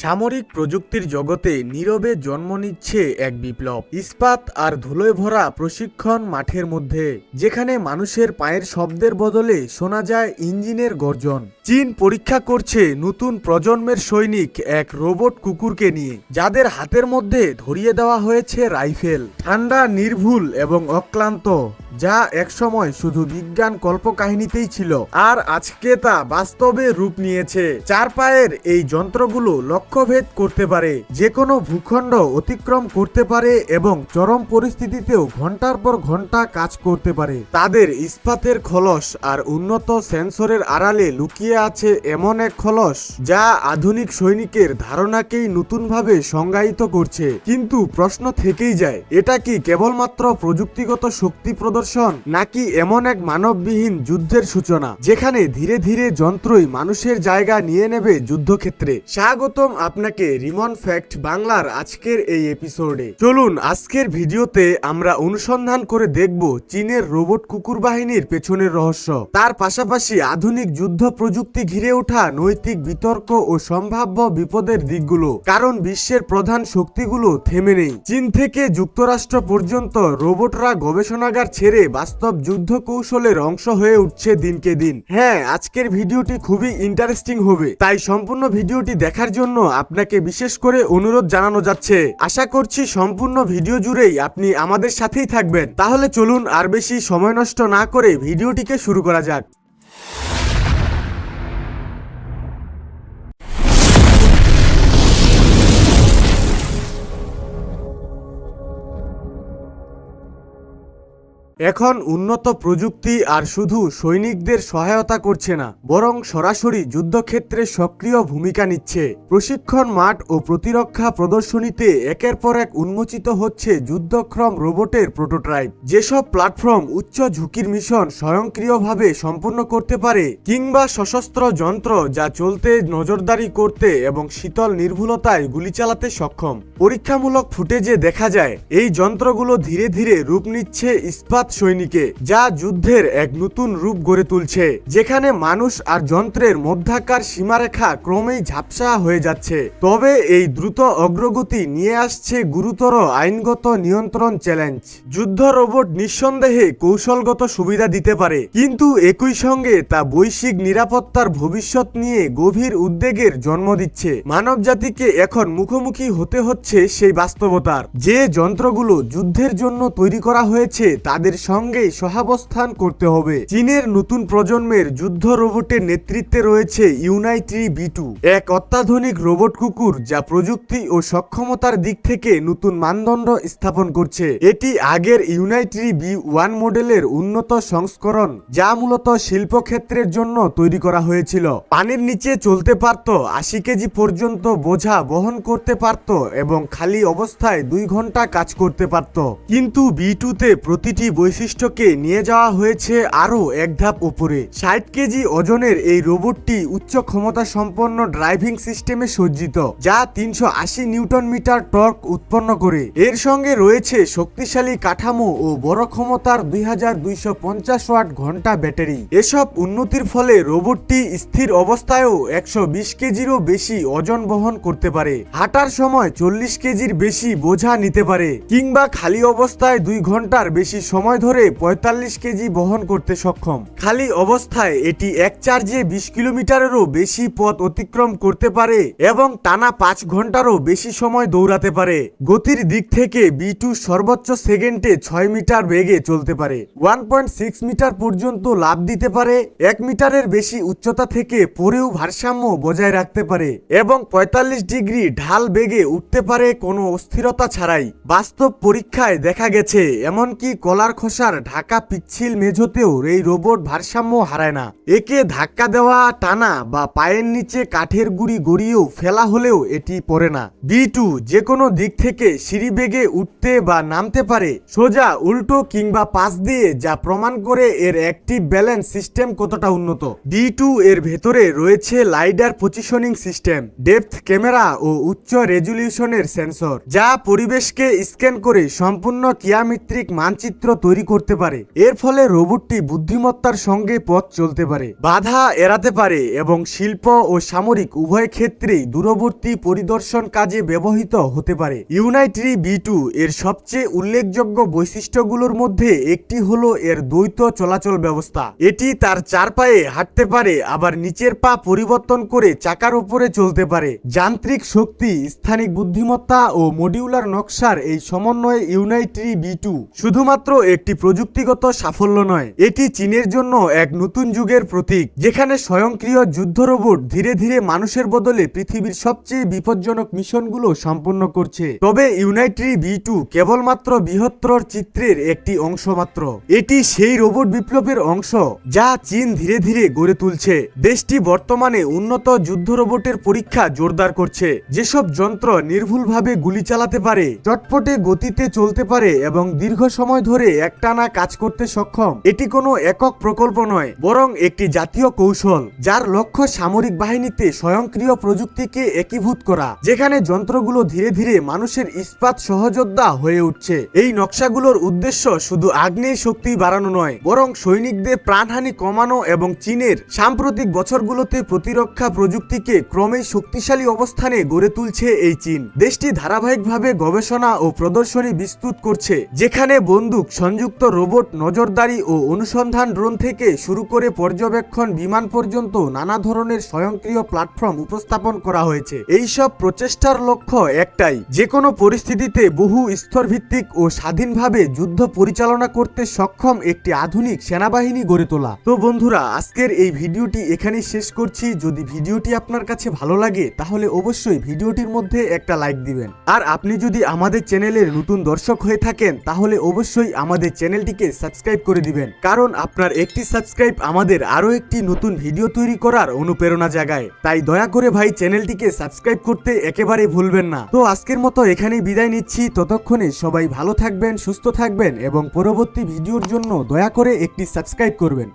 সামরিক প্রযুক্তির জগতে নীরবে জন্ম নিচ্ছে এক বিপ্লব। ইস্পাত আর ধুলোয় ভরা প্রশিক্ষণ মাঠের মধ্যে, যেখানে মানুষের পায়ের শব্দের বদলে শোনা যায় ইঞ্জিনের গর্জন। চীন পরীক্ষা করছে নতুন প্রজন্মের সৈনিক এক রোবট কুকুরকে নিয়ে, যাদের হাতের মধ্যে ধরিয়ে দেওয়া হয়েছে রাইফেল। ঠান্ডা, নির্ভুল এবং অক্লান্ত। যা একসময় শুধু বিজ্ঞান কল্পকাহিনীতেই ছিল, আর আজকে তা বাস্তবে রূপ নিয়েছে। চার পায়ের এই যন্ত্রগুলো লক্ষ্যভেদ করতে পারে যে কোনো ভূখণ্ড অতিক্রম করতে পারে এবং চরম পরিস্থিতিতেও ঘণ্টার পর ঘণ্টা কাজ করতে পারে। তাদের ইস্পাতের খলস আর উন্নত সেন্সরের আড়ালে লুকিয়ে আছে এমন এক খলস, যা আধুনিক সৈনিকের ধারণাকেই নতুনভাবে সংজ্ঞায়িত করছে। কিন্তু প্রশ্ন থেকেই যায়, এটা কি কেবলমাত্র প্রযুক্তিগত শক্তি প্রদর্শন নাকি এমন এক মানববিহীন যুদ্ধের সূচনা, যেখানে ধীরে ধীরে যন্ত্রই মানুষের জায়গা নিয়ে নেবে যুদ্ধক্ষেত্রে? স্বাগতম আপনাকে রিমন ফ্যাক্ট বাংলার আজকের এই এপিসোডে। চলুন আজকের ভিডিওতে আমরা অনুসন্ধান করে দেখব চীনের রোবট কুকুর বাহিনীর পেছনের রহস্য। তার পাশাপাশি আধুনিক যুদ্ধ প্রযুক্তি ঘিরে ওঠা নৈতিক বিতর্ক ও সম্ভাব্য বিপদের দিকগুলো, কারণ বিশ্বের প্রধান শক্তিগুলো থেমে নেই। চীন থেকে যুক্তরাষ্ট্র পর্যন্ত রোবটরা গবেষণাগার ছেড়ে বাস্তব যুদ্ধ কৌশলের অংশ হয়ে উঠছে দিনকে দিন। হ্যাঁ আজকের ভিডিওটি খুবই ইন্টারেস্টিং হবে। তাই সম্পূর্ণ ভিডিওটি দেখার জন্য আপনাকে বিশেষ করে অনুরোধ জানানো যাচ্ছে। আশা করছি সম্পূর্ণ ভিডিও জুড়েই আপনি আমাদের সাথেই থাকবেন। তাহলে চলুন আর বেশি সময় নষ্ট না করে ভিডিওটিকে শুরু করা যাক। এখন উন্নত প্রযুক্তি আর শুধু সৈনিকদের সহায়তা করছে না, বরং সরাসরি যুদ্ধক্ষেত্রে সক্রিয় ভূমিকা নিচ্ছে। প্রশিক্ষণ মাঠ ও প্রতিরক্ষা প্রদর্শনীতে একের পর এক উন্মোচিত হচ্ছে যুদ্ধক্রম রোবটের প্রোটোটাইপ। যেসব প্ল্যাটফর্ম উচ্চ ঝুঁকির মিশন স্বয়ংক্রিয়ভাবে সম্পন্ন করতে পারে, কিংবা সশস্ত্র যন্ত্র যা চলতে নজরদারি করতে এবং শীতল নির্ভুলতায় গুলি চালাতে সক্ষম। পরীক্ষামূলক ফুটেজে দেখা যায়, এই যন্ত্রগুলো ধীরে ধীরে রূপ নিচ্ছে ইস্পাত সৈনিকে, যা যুদ্ধের এক নতুন রূপ গড়ে তুলছে, যেখানে মানুষ আর যন্ত্রের মধ্যাকার সীমারেখা ক্রমেই ঝাপসা হয়ে যাচ্ছে। তবে এই দ্রুত অগ্রগতি নিয়ে আসছে গুরুতর আইনগত নিয়ন্ত্রণ চ্যালেঞ্জ। যুদ্ধ রোবট নিঃসন্দেহে কৌশলগত সুবিধা দিতে পারে, কিন্তু একই সঙ্গে তা বৈশ্বিক নিরাপত্তার ভবিষ্যৎ নিয়ে গভীর উদ্বেগের জন্ম দিচ্ছে। মানব জাতিকে এখন মুখোমুখি হতে হচ্ছে সেই বাস্তবতার। যে যন্ত্রগুলো যুদ্ধের জন্য তৈরি করা হয়েছে, তাদের সঙ্গে সহাবস্থান করতে হবে। চীনের নতুন প্রজন্মের যুদ্ধ রোবটের নেতৃত্বে রয়েছে ইউনাইট্রি বি টু। এক অত্যাধুনিক রোবট কুকুর যা প্রযুক্তি ও সক্ষমতার দিক থেকে নতুন মানদণ্ড স্থাপন করছে। এটি আগের ইউনাইট্রি বি ওয়ান মডেলের উন্নত সংস্করণ, যা মূলত শিল্পক্ষেত্রের জন্য তৈরি করা হয়েছিল। পানির নিচে চলতে পারত, আশি কেজি পর্যন্ত বোঝা বহন করতে পারত এবং খালি অবস্থায় দুই ঘণ্টা কাজ করতে পারত। কিন্তু বি টুতে প্রতিটি বৈশিষ্ট্যকে নিয়ে যাওয়া হয়েছে আরও এক ধাপ উপরে। ষাট কেজি ওজনের এই রোবটটি উচ্চ ক্ষমতা সম্পন্ন ড্রাইভিং সিস্টেমে সজ্জিত, যা তিনশো আশি নিউটন মিটার টর্ক উৎপন্ন করে। এর সঙ্গে রয়েছে শক্তিশালী কাঠামো ও বড় ক্ষমতার দুই হাজার দুইশো পঞ্চাশ ওয়াট ঘণ্টা ব্যাটারি। এসব উন্নতির ফলে রোবটটি স্থির অবস্থায়ও একশো বিশ কেজিরও বেশি ওজন বহন করতে পারে। হাঁটার সময় চল্লিশ কেজির বেশি বোঝা নিতে পারে, কিংবা খালি অবস্থায় দুই ঘণ্টার বেশি সময় ধরে পঁয়তাল্লিশ কেজি বহন করতে সক্ষম। খালি অবস্থায় এটি এক চার্জে বিশ কিলোমিটারেরও বেশি পথ অতিক্রম করতে পারে এবং টানা পাঁচ ঘন্টারও বেশি সময় দৌড়াতে পারে। গতির দিক থেকে বি টু সর্বোচ্চ সেকেন্ডে ছয় মিটার বেগে চলতে পারে। ওয়ান পয়েন্ট সিক্স মিটার পর্যন্ত লাভ দিতে পারে, এক মিটারের বেশি উচ্চতা থেকে পরেও ভারসাম্য বজায় রাখতে পারে এবং পঁয়তাল্লিশ ডিগ্রি ঢাল বেগে উঠতে পারে কোনো অস্থিরতা ছাড়াই। বাস্তব পরীক্ষায় দেখা গেছে, এমনকি কলার খোসার ঢাকা পিচ্ছিল মেঝোতেও এই রোবট ভারসাম্য হারায় না। একে ধাক্কা দেওয়া টানা বা পায়ের নিচে কাঠের গুড়ি গড়িয়েও ফেলা হলেও এটি পড়ে না। বি টু যে কোনো দিক থেকে সিঁড়ি বেগে উঠতে বা নামতে পারে, সোজা, উল্টো কিংবা পাশ দিয়ে, যা প্রমাণ করে এর অ্যাক্টিভ ব্যালেন্স সিস্টেম কতটা উন্নত। ডি টু এর ভেতরে রয়েছে lidar positioning system, depth camera ও উচ্চ রেজুলিউশনের সেন্সর, যা পরিবেশকে স্ক্যান করে সম্পূর্ণ কিয়ামিত্রিক মানচিত্র তৈরি তৈরি করতে পারে। এর ফলে রোবটটি বুদ্ধিমত্তার সঙ্গে পথ চলতে পারে, বাধা এড়াতে পারে এবং শিল্প ও সামরিক উভয় ক্ষেত্রেই দূরবর্তী পরিদর্শন কাজে ব্যবহৃত হতে পারে। ইউনাইট্রি বি টু এর সবচেয়ে উল্লেখযোগ্য বৈশিষ্ট্যগুলোর মধ্যে একটি হলো এর দ্বৈত চলাচল ব্যবস্থা। এটি তার চার পায়ে হাঁটতে পারে, আবার নিচের পা পরিবর্তন করে চাকার উপরে চলতে পারে। যান্ত্রিক শক্তি, স্থানিক বুদ্ধিমত্তা ও মডিউলার নকশার এই সমন্বয়ে ইউনাইট্রি বি টু শুধুমাত্র একটি প্রযুক্তিগত সাফল্য নয়। এটি চীনের জন্য এক নতুন যুগের প্রতীক, যেখানে স্বয়ংক্রিয় যুদ্ধ রোবট ধীরে ধীরে মানুষের বদলে পৃথিবীর সবচেয়ে বিপজ্জনক মিশনগুলো সম্পন্ন করছে। তবে ইউনাইট্রি বি টু কেবলমাত্র বৃহত্তর চিত্রের একটি অংশ মাত্র এটি সেই রোবট বিপ্লবের অংশ, যা চীন ধীরে ধীরে গড়ে তুলছে। দেশটি বর্তমানে উন্নত যুদ্ধ রোবটের পরীক্ষা জোরদার করছে। যেসব যন্ত্র নির্ভুলভাবে গুলি চালাতে পারে, চটপটে গতিতে চলতে পারে এবং দীর্ঘ সময় ধরে একটানা কাজ করতে সক্ষম। এটি কোনো একক প্রকল্প নয়, বরং একটি জাতীয় কৌশল, যার লক্ষ্য সামরিক বাহিনীতে স্বয়ংক্রিয় প্রযুক্তিকে একীভূত করা, যেখানে যন্ত্রগুলো ধীরে ধীরে মানুষের ইস্পাত সহযোদ্ধা হয়ে উঠছে। এই নকশাগুলোর উদ্দেশ্য শুধু আগ্নেয় শক্তি বাড়ানো নয়, বরং সৈনিকদের প্রাণহানি কমানো এবং চীনের সাম্প্রতিক বছরগুলোতে প্রতিরক্ষা প্রযুক্তিকে ক্রমেই শক্তিশালী অবস্থানে গড়ে তুলছে এই চীন। দেশটি ধারাবাহিকভাবে গবেষণা ও প্রদর্শনী বিস্তৃত করছে, যেখানে বন্দুক সংযুক্ত রোবট নজরদারি ও অনুসন্ধান ড্রোন থেকে শুরু করে পর্যবেক্ষণ বিমান পর্যন্ত নানা ধরনের স্বয়ংক্রিয় প্ল্যাটফর্ম উপস্থাপন করা হয়েছে। এই সব প্রচেষ্টার লক্ষ্য একটাই যে কোনো পরিস্থিতিতে বহু স্তরভিত্তিক ও স্বাধীনভাবে যুদ্ধ পরিচালনা করতে সক্ষম একটি আধুনিক সেনাবাহিনী গড়ে তোলা। তো বন্ধুরা, আজকের এই ভিডিওটি এখানেই শেষ করছি। যদি ভিডিওটি আপনার কাছে ভালো লাগে, তাহলে অবশ্যই ভিডিওটির মধ্যে একটা লাইক দিবেন। আর আপনি যদি আমাদের চ্যানেলের নতুন দর্শক হয়ে থাকেন, তাহলে অবশ্যই আমাদের চ্যানেলটিকে সাবস্ক্রাইব করে দিবেন। কারণ আপনার একটি সাবস্ক্রাইব আমাদের আরও একটি নতুন ভিডিও তৈরি করার অনুপ্রেরণা জাগায়। তাই দয়া করে ভাই চ্যানেলটিকে সাবস্ক্রাইব করতে একেবারে ভুলবেন না। তো আজকের মতো এখানেই বিদায় নিচ্ছি। ততক্ষণে সবাই ভালো থাকবেন, সুস্থ থাকবেন এবং পরবর্তী ভিডিওর জন্য দয়া করে একটি সাবস্ক্রাইব করবেন।